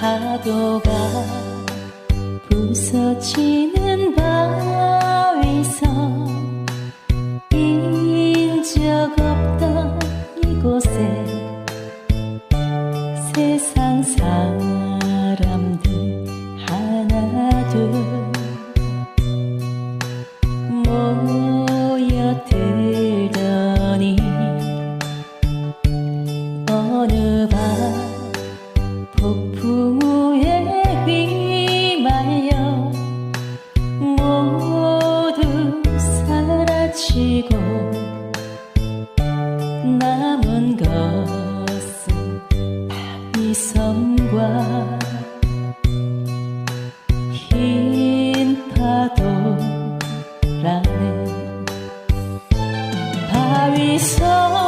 파도가 부서지는 바위서 인적 없던 이곳에 세상 사람들 하나둘 모여들 남은 것은 이섬과 흰 파도라는 바위섬